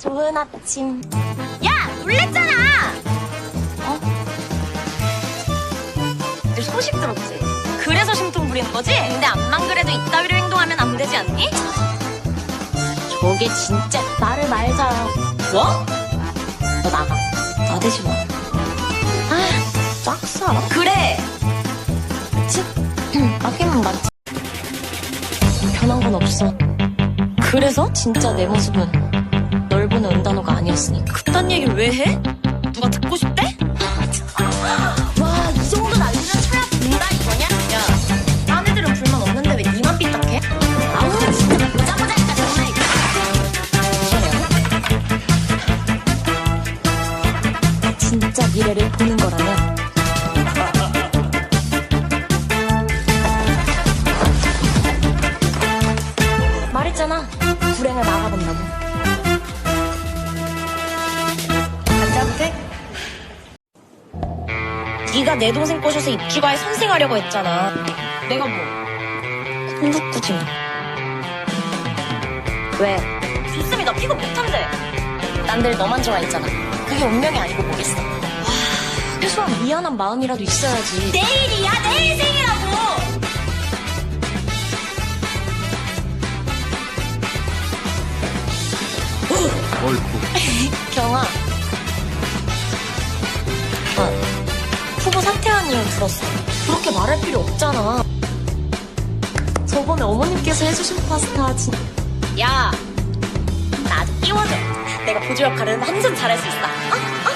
좋은 아침. 야, 놀랬잖아. 어? 내 소식 들었지? 그래서 심통 부리는 거지? 근데 암만 그래도 이따위로 행동하면 안 되지 않니? 저게 진짜 말을 말자. 뭐? 너 나가. 나대지 마. 아, 짝사랑? 그래. 그치? 맞기는 맞지. 변한 건 없어. 그래서 진짜 내 모습은 널 보는 은단호가 아니었으니까. 그딴 얘기를 왜 해? 누가 듣고 싶대? 와, 이 정도는 알면 쳐야 된다 이거냐? 야, 딴 애들은 불만 없는데 왜 니만 삐딱해? 아우, 진짜 보자 보자니까 정말. 진짜 미래를 보는 거라면 말했잖아 불행을 막아본다고 네가 내 동생 꼬셔서 입주가에 선생하려고 했잖아. 내가 뭐? 꿈꾸지 왜? 좋습니 나 픽업 못한대. 난늘 너만 좋아했잖아 그게 운명이 아니고 뭐겠어 최소한 미안한 마음이라도 있어야지 내일이야 내일 생이라고. 경아 아, 사퇴한 이유 들었어 그렇게 말할 필요 없잖아 저번에 어머님께서 해주신 파스타 진 야, 나 아직 끼워줘. 내가 보조 역할은 완전 잘할 수 있어. 어?